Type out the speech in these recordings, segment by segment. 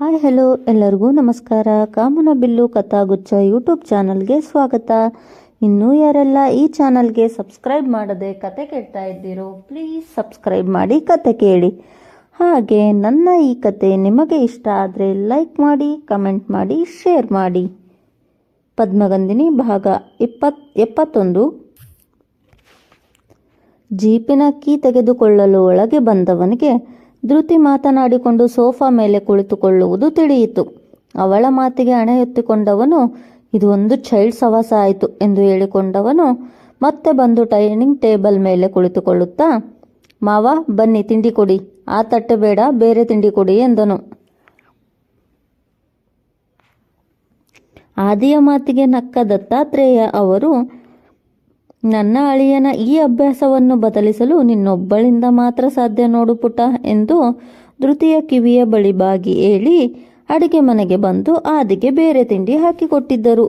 Hi hello ಎಲ್ಲರಿಗೂ ನಮಸ್ಕಾರ. ಕಾಮನ bill ಕಥಾಗುಚ್ಛ YouTube ಚಾನಲ್ಗೆ ಸ್ವಾಗತ. ಇನ್ನೂ ಯಾರೆಲ್ಲ ಈ ಚಾನಲ್ಗೆ ಸಬ್ಸ್ಕ್ರೈಬ್ ಮಾಡದೆ ಕತೆ ಕೇಳ್ತಾ ಇದ್ದೀರೋ ಪ್ಲೀಸ್ ಸಬ್ಸ್ಕ್ರೈಬ್ ಮಾಡಿ ಕತೆ ಕೇಳಿ. ಹಾಗೆ ನನ್ನ ಈ ಕತೆ ನಿಮಗೆ ಇಷ್ಟ ಆದರೆ ಲೈಕ್ ಮಾಡಿ ಕಮೆಂಟ್ ಮಾಡಿ ಶೇರ್ ಮಾಡಿ. ಪದ್ಮಗಂಧಿನಿ ಭಾಗ ಇಪ್ಪತ್, ಎಪ್ಪತ್ತೊಂದು. ಜೀಪಿನ ಕೀ ತೆಗೆದುಕೊಳ್ಳಲು ಒಳಗೆ ಬಂದವನಿಗೆ ಧೃತಿ ಮಾತನಾಡಿಕೊಂಡು ಸೋಫಾ ಮೇಲೆ ಕುಳಿತುಕೊಳ್ಳುವುದು ತಿಳಿಯಿತು. ಅವಳ ಮಾತಿಗೆ ಹಣೆ ಎತ್ತಿಕೊಂಡವನು, ಇದು ಒಂದು ಚೈಲ್ಡ್ ಸವಾಸ ಆಯಿತು ಎಂದು ಹೇಳಿಕೊಂಡವನು, ಮತ್ತೆ ಬಂದು ಡೈನಿಂಗ್ ಟೇಬಲ್ ಮೇಲೆ ಕುಳಿತುಕೊಳ್ಳುತ್ತಾ, ಮಾವ, ಬನ್ನಿ, ತಿಂಡಿ ಕೊಡಿ. ಆ ತಟ್ಟೆ ಬೇಡ, ಬೇರೆ ತಿಂಡಿ ಕೊಡಿ ಎಂದನು. ಆದಿಯ ಮಾತಿಗೆ ನಕ್ಕ ದತ್ತಾತ್ರೇಯ ಅವರು ನನ್ನ ಅಳಿಯನ ಈ ಅಭ್ಯಾಸವನ್ನು ಬದಲಿಸಲು ನಿನ್ನೊಬ್ಬಳಿಂದ ಮಾತ್ರ ಸಾಧ್ಯ ನೋಡು ಪುಟ ಎಂದು ಧೃತಿಯ ಕಿವಿಯ ಬಳಿ ಬಾಗಿ ಹೇಳಿ ಅಡಿಗೆ ಮನೆಗೆ ಬಂದು ಆದಿಗೆ ಬೇರೆ ತಿಂಡಿ ಹಾಕಿಕೊಟ್ಟಿದ್ದರು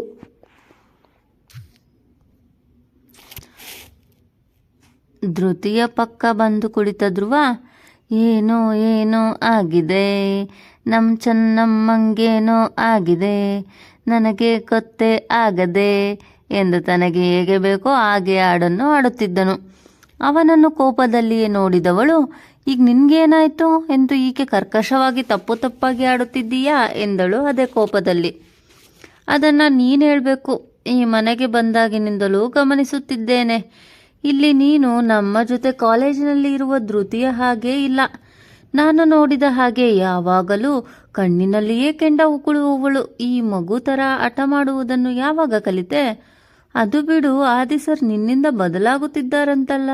ಧೃತಿಯ ಪಕ್ಕ ಬಂದು ಕುಳಿತ ಧ್ರುವ, ಏನೋ ಏನೋ ಆಗಿದೆ? ನಮ್ಮ ಚೆನ್ನಮ್ಮಂಗೇನೋ ಆಗಿದೆ? ನನಗೆ ಕೊತ್ತೆ ಆಗದೆ? ಎಂದು ತನಗೆ ಹೇಗೆ ಬೇಕೋ ಹಾಗೆ ಹಾಡನ್ನು ಆಡುತ್ತಿದ್ದನು ಅವನನ್ನು ಕೋಪದಲ್ಲಿಯೇ ನೋಡಿದವಳು, ಈಗ ನಿನ್ಗೇನಾಯ್ತು? ಎಂದು ಈಕೆ ಕರ್ಕಶವಾಗಿ ತಪ್ಪು ತಪ್ಪಾಗಿ ಆಡುತ್ತಿದ್ದೀಯಾ ಎಂದಳು ಅದೇ ಕೋಪದಲ್ಲಿ. ಅದನ್ನು ನೀನು ಹೇಳಬೇಕು. ಈ ಮನೆಗೆ ಬಂದಾಗಿನಿಂದಲೂ ಗಮನಿಸುತ್ತಿದ್ದೇನೆ. ಇಲ್ಲಿ ನೀನು ನಮ್ಮ ಜೊತೆ ಕಾಲೇಜಿನಲ್ಲಿ ಇರುವ ಧೃತಿಯ ಹಾಗೆ ಇಲ್ಲ. ನಾನು ನೋಡಿದ ಹಾಗೆ ಯಾವಾಗಲೂ ಕಣ್ಣಿನಲ್ಲಿಯೇ ಕೆಂಡ ಉಕುಳುವವಳು ಈ ಮಗು ಥರ ಹಠ ಮಾಡುವುದನ್ನು ಯಾವಾಗ ಕಲಿತೆ? ಅದು ಬಿಡು ಆದಿ ಸರ್ ನಿನ್ನಿಂದ ಬದಲಾಗುತ್ತಿದ್ದಾರಂತಲ್ಲ.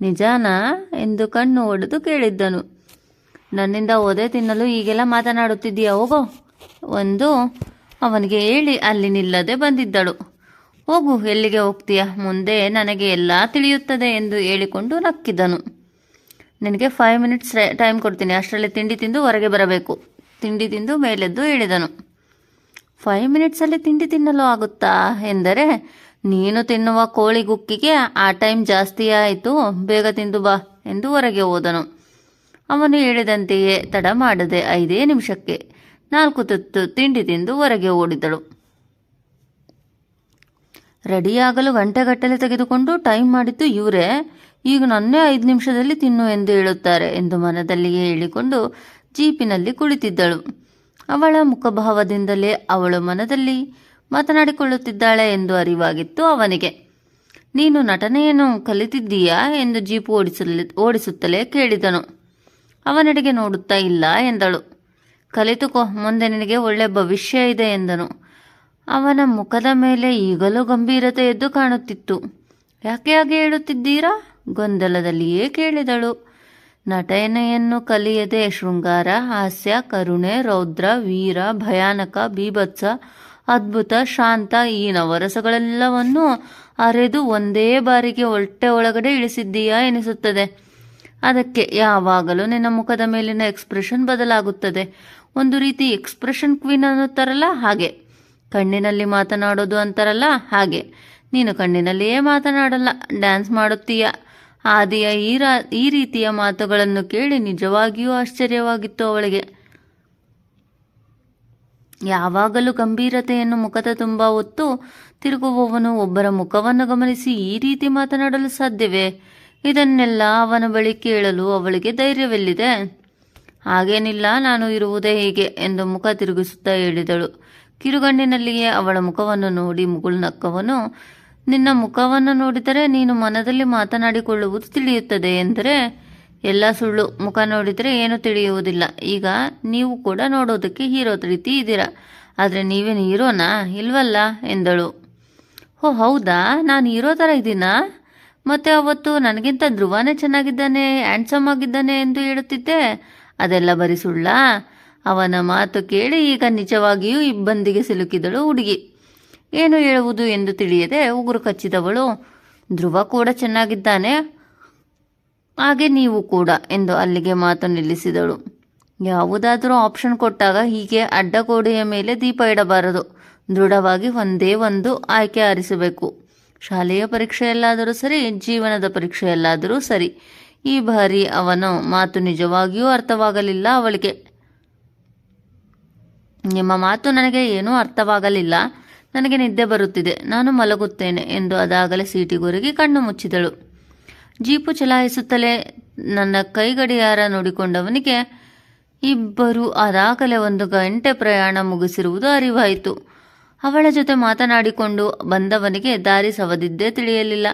ನಿಜಾನಾ? ಎಂದು ಕಣ್ಣು ಒಡೆದು ಕೇಳಿದ್ದನು. ನನ್ನಿಂದ ಓದೆ ತಿನ್ನಲು ಈಗೆಲ್ಲ ಮಾತನಾಡುತ್ತಿದ್ದೀಯ ಹೋಗೋ? ಒಂದು, ಅವನಿಗೆ ಹೇಳಿ, ಅಲ್ಲಿ ನಿಲ್ಲದೆ ಬಂದಿದ್ದಳು. ಹೋಗು, ಎಲ್ಲಿಗೆ ಹೋಗ್ತೀಯ? ಮುಂದೆ ನನಗೆ ಎಲ್ಲ ತಿಳಿಯುತ್ತದೆ ಎಂದು ಹೇಳಿಕೊಂಡು ನಕ್ಕಿದನು. ನಿನಗೆ ಫೈವ್ ಮಿನಿಟ್ಸ್ ಟೈಮ್ ಕೊಡ್ತೀನಿ. ಅಷ್ಟರಲ್ಲಿ ತಿಂಡಿ ತಿಂದು ಹೊರಗೆ ಬರಬೇಕು. ತಿಂಡಿ ತಿಂದು ಮೇಲೆದ್ದು ಹೇಳಿದನು ಫೈವ್ ಮಿನಿಟ್ಸಲ್ಲಿ ತಿಂಡಿ ತಿನ್ನಲು ಆಗುತ್ತಾ? ಎಂದರೆ, ನೀನು ತಿನ್ನುವ ಕೋಳಿ ಗುಕ್ಕಿಗೆ ಆ ಟೈಮ್ ಜಾಸ್ತಿ ಆಯಿತು, ಬೇಗ ತಿಂದು ಬಾ ಎಂದು ಹೊರಗೆ ಹೋದನು. ಅವನು ಹೇಳಿದಂತೆಯೇ ತಡ ಮಾಡದೆ ಐದೇ ನಿಮಿಷಕ್ಕೆ ನಾಲ್ಕು ತುತ್ತು ತಿಂಡಿ ತಿಂದು ಹೊರಗೆ ಓಡಿದಳು. ರೆಡಿಯಾಗಲು ಗಂಟೆಗಟ್ಟಲೆ ತೆಗೆದುಕೊಂಡು ಟೈಮ್ ಮಾಡಿದ್ದು ಇವರೇ, ಈಗ ನನ್ನೇ ಐದು ನಿಮಿಷದಲ್ಲಿ ತಿನ್ನು ಎಂದು ಹೇಳುತ್ತಾರೆ ಎಂದು ಮನದಲ್ಲಿಯೇ ಹೇಳಿಕೊಂಡು ಜೀಪಿನಲ್ಲಿ ಕುಳಿತಿದ್ದಳು. ಅವಳ ಮುಖಭಾವದಿಂದಲೇ ಅವಳು ಮನದಲ್ಲಿ ಮಾತನಾಡಿಕೊಳ್ಳುತ್ತಿದ್ದಾಳೆ ಎಂದು ಅರಿವಾಗಿತ್ತು ಅವನಿಗೆ. ನೀನು ನಟನೆಯನ್ನು ಕಲಿತಿದ್ದೀಯಾ ಎಂದು ಜೀಪು ಓಡಿಸಲಿ, ಓಡಿಸುತ್ತಲೇ ಕೇಳಿದನು. ಅವನಡೆಗೆ ನೋಡುತ್ತಾ ಇಲ್ಲ ಎಂದಳು. ಕಲಿತುಕೋ, ಮುಂದೆ ನಿನಗೆ ಒಳ್ಳೆ ಭವಿಷ್ಯ ಇದೆ ಎಂದನು. ಅವನ ಮುಖದ ಮೇಲೆ ಈಗಲೂ ಗಂಭೀರತೆ ಎದ್ದು ಕಾಣುತ್ತಿತ್ತು. ಯಾಕೆ ಹಾಗೆ ಹೇಳುತ್ತಿದ್ದೀರಾ? ಗೊಂದಲದಲ್ಲಿಯೇ ಕೇಳಿದಳು. ನಟನೆಯನ್ನು ಕಲಿಯದೆ ಶೃಂಗಾರ, ಹಾಸ್ಯ, ಕರುಣೆ, ರೌದ್ರ, ವೀರ, ಭಯಾನಕ, ಬೀಭತ್ಸ, ಅದ್ಭುತ, ಶಾಂತ ಈ ನವರಸಗಳೆಲ್ಲವನ್ನು ಅರೆದು ಒಂದೇ ಬಾರಿಗೆ ಹೊಟ್ಟೆ ಒಳಗಡೆ ಇಳಿಸಿದ್ದೀಯಾ ಎನಿಸುತ್ತದೆ. ಅದಕ್ಕೆ ಯಾವಾಗಲೂ ನಿನ್ನ ಮುಖದ ಮೇಲಿನ ಎಕ್ಸ್ಪ್ರೆಷನ್ ಬದಲಾಗುತ್ತದೆ. ಒಂದು ರೀತಿ ಎಕ್ಸ್ಪ್ರೆಷನ್ ಕ್ವೀನ್ ಅನ್ನುತ್ತಾರಲ್ಲ? ಹಾಗೆ. ಕಣ್ಣಿನಲ್ಲಿ ಮಾತನಾಡೋದು ಅಂತಾರಲ್ಲ? ಹಾಗೆ. ನೀನು ಕಣ್ಣಿನಲ್ಲಿಯೇ ಮಾತನಾಡಲ್ಲ. ಡ್ಯಾನ್ಸ್ ಮಾಡುತ್ತೀಯ? ಆದಿಯ ಈ ಈ ರೀತಿಯ ಮಾತುಗಳನ್ನು ಕೇಳಿ ನಿಜವಾಗಿಯೂ ಆಶ್ಚರ್ಯವಾಗಿತ್ತು ಅವಳಿಗೆ. ಯಾವಾಗಲೂ ಗಂಭೀರತೆಯನ್ನು ಮುಖದ ತುಂಬ ಹೊತ್ತು ತಿರುಗುವವನು ಒಬ್ಬರ ಮುಖವನ್ನು ಗಮನಿಸಿ ಈ ರೀತಿ ಮಾತನಾಡಲು ಸಾಧ್ಯವೇ? ಇದನ್ನೆಲ್ಲ ಅವನ ಬಳಿ ಕೇಳಲು ಅವಳಿಗೆ ಧೈರ್ಯವೆಲ್ಲಿದೆ? ಹಾಗೇನಿಲ್ಲ, ನಾನು ಇರುವುದೇ ಹೀಗೆ ಎಂದು ಮುಖ ತಿರುಗಿಸುತ್ತಾ ಹೇಳಿದಳು. ಕಿರುಗಣ್ಣಿನಲ್ಲಿಯೇ ಅವಳ ಮುಖವನ್ನು ನೋಡಿ ಮುಗುಳು ನಕ್ಕವನು ನಿನ್ನ ಮುಖವನ್ನು ನೋಡಿದರೆ ನೀನು ಮನದಲ್ಲಿ ಮಾತನಾಡಿಕೊಳ್ಳುವುದು ತಿಳಿಯುತ್ತದೆ ಎಂದರೆ ಎಲ್ಲ ಸುಳ್ಳು ಮುಖ ನೋಡಿದರೆ ಏನೂ ತಿಳಿಯುವುದಿಲ್ಲ. ಈಗ ನೀವು ಕೂಡ ನೋಡೋದಕ್ಕೆ ಹೀರೋ ರೀತಿ ಇದ್ದೀರಾ. ಆದರೆ ನೀವೇನು ಹೀರೋನಾ? ಇಲ್ವಲ್ಲ? ಎಂದಳು. ಓ, ಹೌದಾ? ನಾನು ಹೀರೋ ಥರ ಇದ್ದೀನಾ? ಮತ್ತು ಅವತ್ತು ನನಗಿಂತ ಧ್ರುವನೇ ಚೆನ್ನಾಗಿದ್ದಾನೆ, ಹ್ಯಾಂಡ್ಸಮ್ ಆಗಿದ್ದಾನೆ ಎಂದು ಹೇಳುತ್ತಿದ್ದೆ. ಅದೆಲ್ಲ ಬರೀ ಸುಳ್ಳಾ? ಅವನ ಮಾತು ಕೇಳಿ ಈಗ ನಿಜವಾಗಿಯೂ ಇಬ್ಬಂದಿಗೆ ಸಿಲುಕಿದಳು ಹುಡುಗಿ. ಏನು ಹೇಳುವುದು ಎಂದು ತಿಳಿಯದೆ ಉಗುರು ಕಚ್ಚಿದವಳು, ಧ್ರುವ ಕೂಡ ಚೆನ್ನಾಗಿದ್ದಾನೆ. ಹಾಗೆ ನೀವು ಕೂಡ ಎಂದು ಅಲ್ಲಿಗೆ ಮಾತು ನಿಲ್ಲಿಸಿದಳು. ಯಾವುದಾದರೂ ಆಪ್ಷನ್ ಕೊಟ್ಟಾಗ ಹೀಗೆ ಅಡ್ಡಗೋಡೆಯ ಮೇಲೆ ದೀಪ ಇಡಬಾರದು. ದೃಢವಾಗಿ ಒಂದೇ ಒಂದು ಆಯ್ಕೆ ಆರಿಸಬೇಕು. ಶಾಲೆಯ ಪರೀಕ್ಷೆಯಲ್ಲಾದರೂ ಸರಿ, ಜೀವನದ ಪರೀಕ್ಷೆಯಲ್ಲಾದರೂ ಸರಿ. ಈ ಬಾರಿ ಅವನು ಮಾತು ನಿಜವಾಗಿಯೂ ಅರ್ಥವಾಗಲಿಲ್ಲ ಅವಳಿಗೆ. ನಿಮ್ಮ ಮಾತು ನನಗೆ ಏನೂ ಅರ್ಥವಾಗಲಿಲ್ಲ. ನನಗೆ ನಿದ್ದೆ ಬರುತ್ತಿದೆ. ನಾನು ಮಲಗುತ್ತೇನೆ ಎಂದು ಅದಾಗಲೇ ಸೀಟಿಗೊರಗಿ ಕಣ್ಣು ಮುಚ್ಚಿದಳು. ಜೀಪು ಚಲಾಯಿಸುತ್ತಲೇ ನನ್ನ ಕೈಗಡಿಯಾರ ನೋಡಿಕೊಂಡವನಿಗೆ, ಇಬ್ಬರು ಅದಾಗಲೇ ಒಂದು ಗಂಟೆ ಪ್ರಯಾಣ ಮುಗಿಸಿರುವುದು ಅರಿವಾಯಿತು. ಅವಳ ಜೊತೆ ಮಾತನಾಡಿಕೊಂಡು ಬಂದವನಿಗೆ ದಾರಿ ಸವದಿದ್ದೇ ತಿಳಿಯಲಿಲ್ಲ.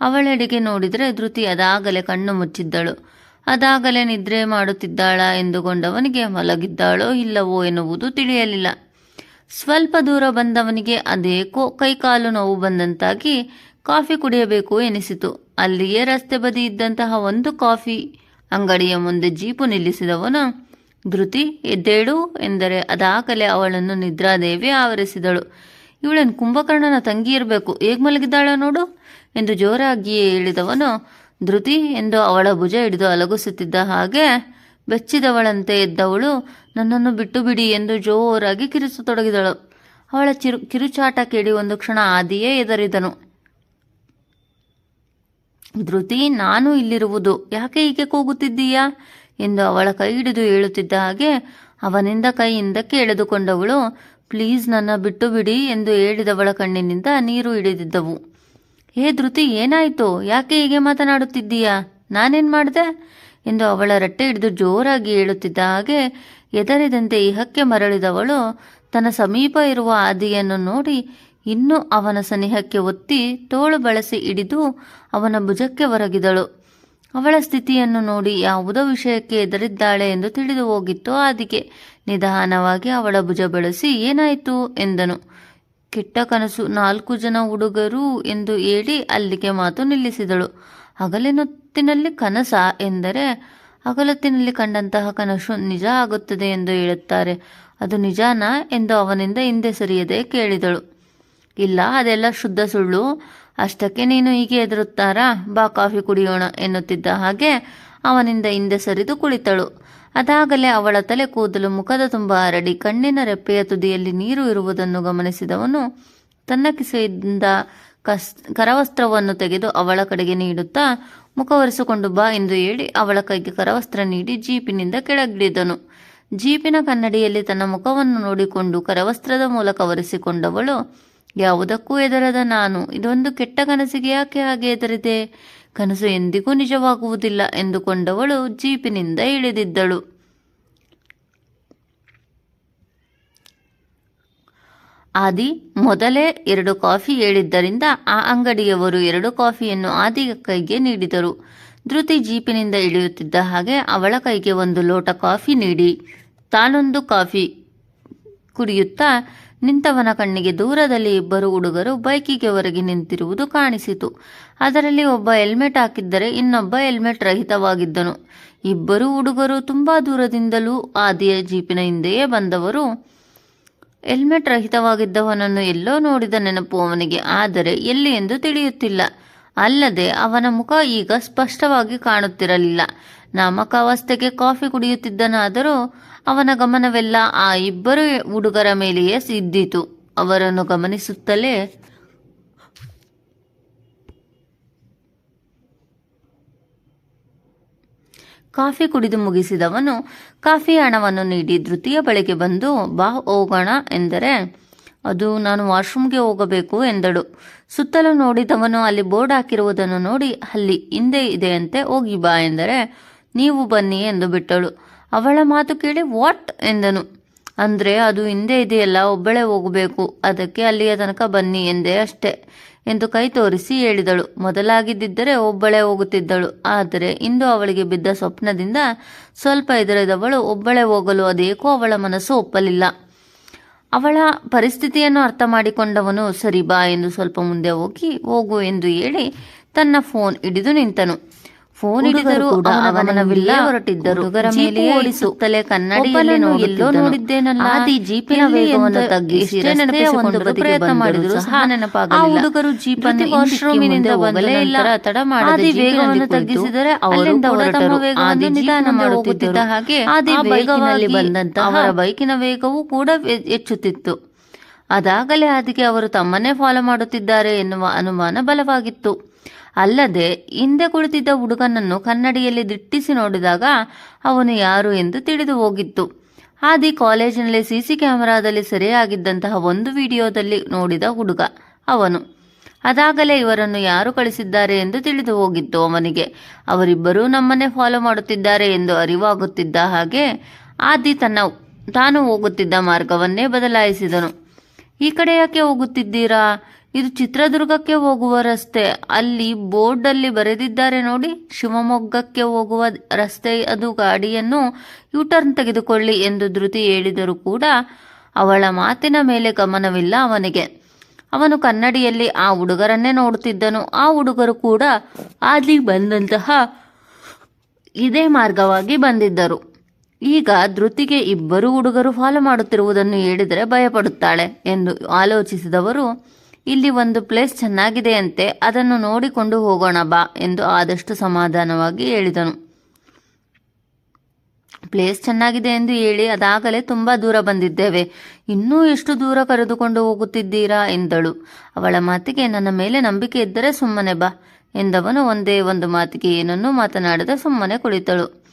ಅವಳೆಡೆಗೆ ನೋಡಿದರೆ ಧೃತಿ ಅದಾಗಲೇ ಕಣ್ಣು ಮುಚ್ಚಿದ್ದಳು. ಅದಾಗಲೇ ನಿದ್ರೆ ಮಾಡುತ್ತಿದ್ದಾಳ ಎಂದುಕೊಂಡವನಿಗೆ, ಮಲಗಿದ್ದಾಳೋ ಇಲ್ಲವೋ ಎನ್ನುವುದು ತಿಳಿಯಲಿಲ್ಲ. ಸ್ವಲ್ಪ ದೂರ ಬಂದವನಿಗೆ ಅದೇಕೋ ಕೈಕಾಲು ನೋವು ಬಂದಂತಾಗಿ ಕಾಫಿ ಕುಡಿಯಬೇಕು ಎನಿಸಿತು. ಅಲ್ಲಿಯೇ ರಸ್ತೆ ಬದಿ ಇದ್ದಂತಹ ಒಂದು ಕಾಫಿ ಅಂಗಡಿಯ ಮುಂದೆ ಜೀಪು ನಿಲ್ಲಿಸಿದವನು, ಧೃತಿ, ಎದ್ದೇಳು ಎಂದರೆ ಅದಾಕಲೆ ಅವಳನ್ನು ನಿದ್ರಾದೇವಿ ಆವರಿಸಿದಳು. ಇವಳೇನು ಕುಂಭಕರ್ಣನ ತಂಗಿ ಇರಬೇಕು, ಹೇಗೆ ಮಲಗಿದ್ದಾಳ ನೋಡು ಎಂದು ಜೋರಾಗಿಯೇ ಹೇಳಿದವನು. ಧೃತಿ ಎಂದು ಅವಳ ಭುಜ ಹಿಡಿದು ಅಲಗುಸುತ್ತಿದ್ದ ಹಾಗೆ ಬೆಚ್ಚಿದವಳಂತೆ ಎದ್ದವಳು. ನನ್ನನ್ನು ಬಿಟ್ಟು ಬಿಡಿ ಎಂದು ಜೋರಾಗಿ ಕಿರಿಸತೊಡಗಿದಳು. ಅವಳ ಚಿರು, ಕಿರುಚಾಟ ಕೇಳಿ ಒಂದು ಕ್ಷಣ ಆದಿಯೇ ಎದರಿದನು ಧೃತಿ, ನಾನು ಇಲ್ಲಿರುವುದು. ಯಾಕೆ ಹೀಗೆ ಕೂಗುತ್ತಿದ್ದೀಯಾ? ಎಂದು ಅವಳ ಕೈ ಹಿಡಿದು ಹೇಳುತ್ತಿದ್ದ ಹಾಗೆ ಅವನಿಂದ ಕೈ ಹಿಂದಕ್ಕೆ ಎಳೆದುಕೊಂಡವಳು, ಪ್ಲೀಸ್ ನನ್ನ ಬಿಟ್ಟು ಬಿಡಿ ಎಂದು ಹೇಳಿದವಳ ಕಣ್ಣಿನಿಂದ ನೀರು ಹಿಡಿದಿದ್ದವು. ಹೇ ಧೃತಿ, ಏನಾಯಿತು? ಯಾಕೆ ಹೀಗೆ ಮಾತನಾಡುತ್ತಿದ್ದೀಯಾ? ನಾನೇನು ಮಾಡಿದೆ? ಎಂದು ಅವಳ ರಟ್ಟೆ ಹಿಡಿದು ಜೋರಾಗಿ ಹೇಳುತ್ತಿದ್ದ ಹಾಗೆ ಎದರಿದಂತೆ ಇಹಕ್ಕೆ ಮರಳಿದವಳು ತನ್ನ ಸಮೀಪ ಇರುವ ಆದಿಯನ್ನು ನೋಡಿ ಇನ್ನೂ ಅವನ ಸನಿಹಕ್ಕೆ ಒತ್ತಿ ತೋಳು ಬಳಸಿ ಹಿಡಿದು ಅವನ ಭುಜಕ್ಕೆ ಒರಗಿದಳು. ಅವಳ ಸ್ಥಿತಿಯನ್ನು ನೋಡಿ ಯಾವುದೋ ವಿಷಯಕ್ಕೆ ಎದರಿದ್ದಾಳೆ ಎಂದು ತಿಳಿದು ಹೋಗಿತ್ತು ಆದಿಗೆ. ನಿಧಾನವಾಗಿ ಅವಳ ಭುಜ ಬಳಸಿ ಏನಾಯಿತು ಎಂದನು. ಕೆಟ್ಟ ಕನಸು ನಾಲ್ಕು ಜನ ಹುಡುಗರು ಎಂದು ಹೇಳಿ ಅಲ್ಲಿಗೆ ಮಾತು ನಿಲ್ಲಿಸಿದಳು. ಹಗಲಿನೊತ್ತಿನಲ್ಲಿ ಕನಸ ಎಂದರೆ ಹಗಲೊತ್ತಿನಲ್ಲಿ ಕಂಡಂತಹ ಕನಸು ನಿಜ ಆಗುತ್ತದೆ ಎಂದು ಹೇಳುತ್ತಾರೆ. ಅದು ನಿಜಾನಾ ಎಂದು ಅವನಿಂದ ಹಿಂದೆ ಸರಿಯದೆ ಕೇಳಿದಳು. ಇಲ್ಲ, ಅದೆಲ್ಲ ಶುದ್ಧ ಸುಳ್ಳು. ಅಷ್ಟಕ್ಕೆ ನೀನು ಹೀಗೆ ಎದುರುತ್ತಾರಾ ಬಾ, ಕಾಫಿ ಕುಡಿಯೋಣ ಎನ್ನುತ್ತಿದ್ದ ಹಾಗೆ ಅವನಿಂದ ಹಿಂದೆ ಸರಿದು ಕುಳಿತಳು. ಅದಾಗಲೇ ಅವಳ ತಲೆ ಕೂದಲು ಮುಖದ ತುಂಬ ಹರಡಿ ಕಣ್ಣಿನ ರೆಪ್ಪೆಯ ತುದಿಯಲ್ಲಿ ನೀರು ಇರುವುದನ್ನು ಗಮನಿಸಿದವನು ತನ್ನ ಕಿಸೆಯಿಂದ ಕಸ್, ಕರವಸ್ತ್ರವನ್ನು ತೆಗೆದು ಅವಳ ಕಡೆಗೆ ನೀಡುತ್ತಾ ಮುಖ ಒರೆಸಿಕೊಂಡು ಬಾ ಎಂದು ಹೇಳಿ ಅವಳ ಕೈಗೆ ಕರವಸ್ತ್ರ ನೀಡಿ ಜೀಪಿನಿಂದ ಕೆಳಗಿಳಿದನು. ಜೀಪಿನ ಕನ್ನಡಿಯಲ್ಲಿ ತನ್ನ ಮುಖವನ್ನು ನೋಡಿಕೊಂಡು ಕರವಸ್ತ್ರದ ಮೂಲಕ ಒರೆಸಿಕೊಂಡವಳು ಯಾವುದಕ್ಕೂ ಎದರದ ನಾನು. ಇದೊಂದು ಕೆಟ್ಟ ಕನಸಿಗೆ ಯಾಕೆ ಹಾಗೆ ಎದರಿದೆ ಕನಸು ಎಂದಿಗೂ ನಿಜವಾಗುವುದಿಲ್ಲ ಎಂದುಕೊಂಡವಳು ಜೀಪಿನಿಂದ ಇಳಿದಿದ್ದಳು. ಆದಿ ಮೊದಲೇ ಎರಡು ಕಾಫಿ ಹೇಳಿದ್ದರಿಂದ ಆ ಅಂಗಡಿಯವರು ಎರಡು ಕಾಫಿಯನ್ನು ಆದಿ ಕೈಗೆ ನೀಡಿದರು. ಧೃತಿ ಜೀಪಿನಿಂದ ಇಳಿಯುತ್ತಿದ್ದ ಹಾಗೆ ಅವಳ ಕೈಗೆ ಒಂದು ಲೋಟ ಕಾಫಿ ನೀಡಿ. ತಾನೊಂದು ಕಾಫಿ ಕುಡಿಯುತ್ತಾ ನಿಂತವನ ಕಣ್ಣಿಗೆ ದೂರದಲ್ಲಿ ಇಬ್ಬರು ಹುಡುಗರು ಬೈಕಿಗೆ ಹೊರಗೆ ನಿಂತಿರುವುದು ಕಾಣಿಸಿತು. ಅದರಲ್ಲಿ ಒಬ್ಬ ಹೆಲ್ಮೆಟ್ ಹಾಕಿದ್ದರೆ ಇನ್ನೊಬ್ಬ ಹೆಲ್ಮೆಟ್ ರಹಿತವಾಗಿದ್ದನು. ಇಬ್ಬರು ಹುಡುಗರು ತುಂಬಾ ದೂರದಿಂದಲೂ ಆದಿಯ ಜೀಪಿನ ಹಿಂದೆಯೇ ಬಂದವರು. ಹೆಲ್ಮೆಟ್ ರಹಿತವಾಗಿದ್ದವನನ್ನು ಎಲ್ಲೋ ನೋಡಿದ ನೆನಪು ಅವನಿಗೆ, ಆದರೆ ಎಲ್ಲಿ ಎಂದು ತಿಳಿಯುತ್ತಿಲ್ಲ. ಅಲ್ಲದೆ ಅವನ ಮುಖ ಈಗ ಸ್ಪಷ್ಟವಾಗಿ ಕಾಣುತ್ತಿರಲಿಲ್ಲ. ನಾಮಕಾವಸ್ಥೆಗೆ ಕಾಫಿ ಕುಡಿಯುತ್ತಿದ್ದನಾದರೂ ಅವನ ಗಮನವೆಲ್ಲ ಆ ಇಬ್ಬರು ಹುಡುಗರ ಮೇಲೆಯೇ ಸಿದ್ದಿತು. ಅವರನ್ನು ಗಮನಿಸುತ್ತಲೇ ಕಾಫಿ ಕುಡಿದು ಮುಗಿಸಿದವನು ಕಾಫಿ ಹಣವನ್ನು ನೀಡಿ ಧೃತಿಯ ಬಳಿಗೆ ಬಂದು, ಬಾ, ಹೋಗೋಣ, ಎಂದರೆ, ಅದು ನಾನು ವಾಶ್ರೂಮ್ಗೆ ಹೋಗಬೇಕು, ಎಂದಳು. ಸುತ್ತಲೂ ನೋಡಿದವನು ಅಲ್ಲಿ ಬೋರ್ಡ್ ಹಾಕಿರುವುದನ್ನು ನೋಡಿ, ಅಲ್ಲಿ, ಹಿಂದೆ ಇದೆಯಂತೆ ಹೋಗಿ ಬಾ, ಎಂದರೆ, ನೀವು ಬನ್ನಿ, ಎಂದು ಬಿಟ್ಟಳು. ಅವಳ ಮಾತು ಕೇಳಿ ವಾಟ್? ಎಂದನು. ಅಂದರೆ ಅದು ಹಿಂದೆ ಇದೆಯಲ್ಲ, ಒಬ್ಬಳೇ ಹೋಗಬೇಕು, ಅದಕ್ಕೆ ಅಲ್ಲಿಯ ತನಕ ಬನ್ನಿ, ಎಂದೇ ಅಷ್ಟೇ. ಎಂದು ಕೈ ತೋರಿಸಿ ಹೇಳಿದಳು. ಮೊದಲಾಗಿದ್ದರೆ ಒಬ್ಬಳೇ ಹೋಗುತ್ತಿದ್ದಳು. ಆದರೆ ಇಂದು ಅವಳಿಗೆ ಬಿದ್ದ ಸ್ವಪ್ನದಿಂದ ಸ್ವಲ್ಪ ಎದುರಿದವಳು ಒಬ್ಬಳೇ ಹೋಗಲು ಅದೇಕೋ ಅವಳ ಮನಸ್ಸು ಒಪ್ಪಲಿಲ್ಲ. ಅವಳ ಪರಿಸ್ಥಿತಿಯನ್ನು ಅರ್ಥ ಮಾಡಿಕೊಂಡವನು, ಸರಿ ಬಾ ಎಂದು ಸ್ವಲ್ಪ ಮುಂದೆ ಹೋಗಿ, ಹೋಗು ಎಂದು ಹೇಳಿ ತನ್ನ ಫೋನ್ ಹಿಡಿದು ನಿಂತನು. ಫೋನ್ ಹಿಡಿದರೂ ಅವನವಿಲ್ಲ ಹೊರಟಿದ್ದರು. ಓಡಿಸುತ್ತಲೇ ಕನ್ನಡಿಯಲ್ಲಿ ಎಲ್ಲೋ ನೋಡಿದ್ದೇನಲ್ಲ? ಆದಿ ಜೀಪಿನ ವೇಗವನ್ನು ತಗ್ಗಿಸಿ ಒಂದು ಪ್ರಯತ್ನ ಮಾಡಿದ್ರು ಸಹ ನೆನಪಾಗಲಿಲ್ಲ. ಹುಡುಗರು ಜೀಪನ್ನು ವಾಶ್ರೂಮಿನಿಂದ ಬಂದಲೇ ಇಲ್ಲ ತಡ ಮಾಡಿ ವೇಗವನ್ನು ತಗ್ಗಿಸಿದರೆ ಅವರಿಂದ ಹೊರಟರು ಆದಿ ನಿಧಾನ ಮಾಡುತ್ತಿದ್ದ ಹಾಗೆ ಆದಿ ವೇಗವಾಗಿ ಬಂದಂತ ಅವರ ಬೈಕಿನ ವೇಗವೂ ಕೂಡ ಹೆಚ್ಚುತ್ತಿತ್ತು. ಅದಾಗಲೇ ಆದಿಗೆ ಅವರು ತಮ್ಮನ್ನೇ ಫಾಲೋ ಮಾಡುತ್ತಿದ್ದಾರೆ ಎನ್ನುವ ಅನುಮಾನ ಬಲವಾಗಿತ್ತು. ಅಲ್ಲದೆ ಹಿಂದೆ ಕುಳಿತಿದ್ದ ಹುಡುಗನನ್ನು ಕನ್ನಡಿಯಲ್ಲಿ ದಿಟ್ಟಿಸಿ ನೋಡಿದಾಗ ಅವನು ಯಾರು ಎಂದು ತಿಳಿದು ಹೋಗಿತ್ತು. ಆದಿ ಕಾಲೇಜಿನಲ್ಲಿ ಸಿಸಿ ಕ್ಯಾಮೆರಾದಲ್ಲಿ ಸೆರೆಯಾಗಿದ್ದಂತಹ ಒಂದು ವಿಡಿಯೋದಲ್ಲಿ ನೋಡಿದ ಹುಡುಗ ಅವನು. ಅದಾಗಲೇ ಇವರನ್ನು ಯಾರು ಕಳಿಸಿದ್ದಾರೆ ಎಂದು ತಿಳಿದು ಹೋಗಿತ್ತು ಅವನಿಗೆ. ಅವರಿಬ್ಬರೂ ನಮ್ಮನ್ನೇ ಫಾಲೋ ಮಾಡುತ್ತಿದ್ದಾರೆ ಎಂದು ಅರಿವಾಗುತ್ತಿದ್ದ ಹಾಗೆ ಆದಿ ತನ್ನ, ತಾನು ಹೋಗುತ್ತಿದ್ದ ಮಾರ್ಗವನ್ನೇ ಬದಲಾಯಿಸಿದನು. ಈ ಕಡೆ ಯಾಕೆ ಹೋಗುತ್ತಿದ್ದೀರಾ? ಇದು ಚಿತ್ರದುರ್ಗಕ್ಕೆ ಹೋಗುವ ರಸ್ತೆ ಅಲ್ಲಿ ಬೋರ್ಡಲ್ಲಿ ಬರೆದಿದ್ದಾರೆ ನೋಡಿ, ಶಿವಮೊಗ್ಗಕ್ಕೆ ಹೋಗುವ ರಸ್ತೆ, ಅದು ಗಾಡಿಯನ್ನು ಯೂಟರ್ನ್ ತೆಗೆದುಕೊಳ್ಳಿ ಎಂದು ಧೃತಿ ಹೇಳಿದರೂ ಕೂಡ ಅವಳ ಮಾತಿನ ಮೇಲೆ ಗಮನವಿಲ್ಲ ಅವನಿಗೆ. ಅವನು ಕನ್ನಡಿಯಲ್ಲಿ ಆ ಹುಡುಗರನ್ನೇ ನೋಡುತ್ತಿದ್ದನು. ಆ ಹುಡುಗರು ಕೂಡ ಅಲ್ಲಿ ಬಂದಂತಹ ಇದೇ ಮಾರ್ಗವಾಗಿ ಬಂದಿದ್ದರು. ಈಗ ಧೃತಿಗೆ ಇಬ್ಬರು ಹುಡುಗರು ಫಾಲೋ ಮಾಡುತ್ತಿರುವುದನ್ನು ಹೇಳಿದರೆ ಭಯಪಡುತ್ತಾಳೆ ಎಂದು ಆಲೋಚಿಸಿದವರು ಇಲ್ಲಿ ಒಂದು ಪ್ಲೇಸ್ ಚೆನ್ನಾಗಿದೆಯಂತೆ, ಅದನ್ನು ನೋಡಿಕೊಂಡು ಹೋಗೋಣ ಬಾ ಎಂದು ಆದಷ್ಟು ಸಮಾಧಾನವಾಗಿ ಹೇಳಿದನು. ಪ್ಲೇಸ್ ಚೆನ್ನಾಗಿದೆ ಎಂದು ಹೇಳಿ ಅದಾಗಲೇ ತುಂಬ ದೂರ ಬಂದಿದ್ದೇವೆ. ಇನ್ನೂ ಎಷ್ಟು ದೂರ ಕರೆದುಕೊಂಡು ಹೋಗುತ್ತಿದ್ದೀರಾ ಎಂದಳು. ಅವಳ ಮಾತಿಗೆ ನನ್ನ ಮೇಲೆ ನಂಬಿಕೆ ಇದ್ದರೆ ಸುಮ್ಮನೆ ಬಾ ಎಂದವನು ಒಂದೇ ಒಂದು ಮಾತಿಗೆ ಏನನ್ನೂ ಮಾತನಾಡದೆ ಸುಮ್ಮನೆ ಕುಳಿತಳು.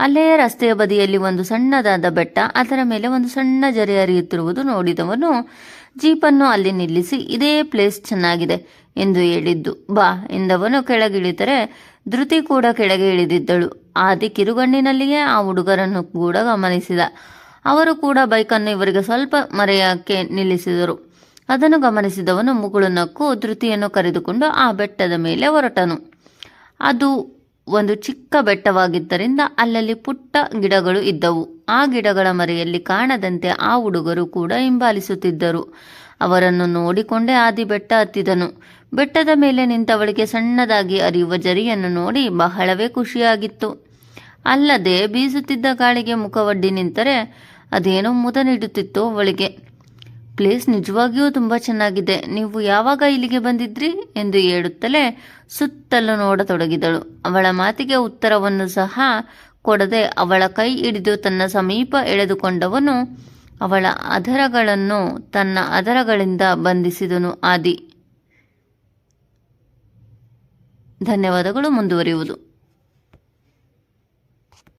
ಅಲ್ಲೇ ರಸ್ತೆಯ ಬದಿಯಲ್ಲಿ ಒಂದು ಸಣ್ಣದಾದ ಬೆಟ್ಟ, ಅದರ ಮೇಲೆ ಒಂದು ಸಣ್ಣ ಜರೆ ಹರಿಯುತ್ತಿರುವುದು ನೋಡಿದವನು. ಜೀಪನ್ನು ಅಲ್ಲಿ ನಿಲ್ಲಿಸಿ, ಇದೇ ಪ್ಲೇಸ್ ಚೆನ್ನಾಗಿದೆ ಎಂದು ಹೇಳಿದ್ದು. ಬಾ ಎಂದವನು ಕೆಳಗಿಳಿದರೆ, ಧೃತಿ ಕೂಡ ಕೆಳಗೆ ಇಳಿದಿದ್ದಳು. ಆದಿ ಕಿರುಗಣ್ಣಿನಲ್ಲಿಯೇ ಆ ಹುಡುಗರನ್ನು ಕೂಡ ಗಮನಿಸಿದ. ಅವರು ಕೂಡ ಬೈಕನ್ನು ಇವರಿಗೆ ಸ್ವಲ್ಪ ಮರೆಯಕ್ಕೆ ನಿಲ್ಲಿಸಿದರು. ಅದನ್ನು ಗಮನಿಸಿದವನು ಮುಗುಳು ನಕ್ಕು ಧೃತಿಯನ್ನು ಕರೆದುಕೊಂಡು ಆ ಬೆಟ್ಟದ ಮೇಲೆ ಹೊರಟನು. ಅದು ಒಂದು ಚಿಕ್ಕ ಬೆಟ್ಟವಾಗಿದ್ದರಿಂದ ಅಲ್ಲಲ್ಲಿ ಪುಟ್ಟ ಗಿಡಗಳು ಇದ್ದವು. ಆ ಗಿಡಗಳ ಮರೆಯಲ್ಲಿ ಕಾಣದಂತೆ ಆ ಹುಡುಗರು ಕೂಡ ಹಿಂಬಾಲಿಸುತ್ತಿದ್ದರು. ಅವರನ್ನು ನೋಡಿಕೊಂಡೇ ಆದಿ ಬೆಟ್ಟ ಹತ್ತಿದನು. ಬೆಟ್ಟದ ಮೇಲೆ ನಿಂತವಳಿಗೆ ಸಣ್ಣದಾಗಿ ಅರಿಯುವ ಜರಿಯನ್ನು ನೋಡಿ ಬಹಳವೇ ಖುಷಿಯಾಗಿತ್ತು. ಅಲ್ಲದೆ ಬೀಸುತ್ತಿದ್ದ ಗಾಳಿಗೆ ಮುಖವಡ್ಡಿ ನಿಂತರೆ ಅದೇನೋ ಮುದ ನೀಡುತ್ತಿತ್ತು ಅವಳಿಗೆ. ಪ್ಲೇಸ್ ನಿಜವಾಗಿಯೂ ತುಂಬ ಚೆನ್ನಾಗಿದೆ. ನೀವು ಯಾವಾಗ ಇಲ್ಲಿಗೆ ಬಂದಿದ್ರಿ ಎಂದು ಹೇಳುತ್ತಲೇ ಸುತ್ತಲೂ ನೋಡತೊಡಗಿದಳು. ಅವಳ ಮಾತಿಗೆ ಉತ್ತರವನ್ನು ಸಹ ಕೊಡದೆ ಅವಳ ಕೈ ಹಿಡಿದು ತನ್ನ ಸಮೀಪ ಎಳೆದುಕೊಂಡವನು ಅವಳ ಅದರಗಳನ್ನು ತನ್ನ ಅದರಗಳಿಂದ ಬಂಧಿಸಿದನು ಆದಿ. ಧನ್ಯವಾದಗಳು, ಮುಂದುವರಿಯುವುದು.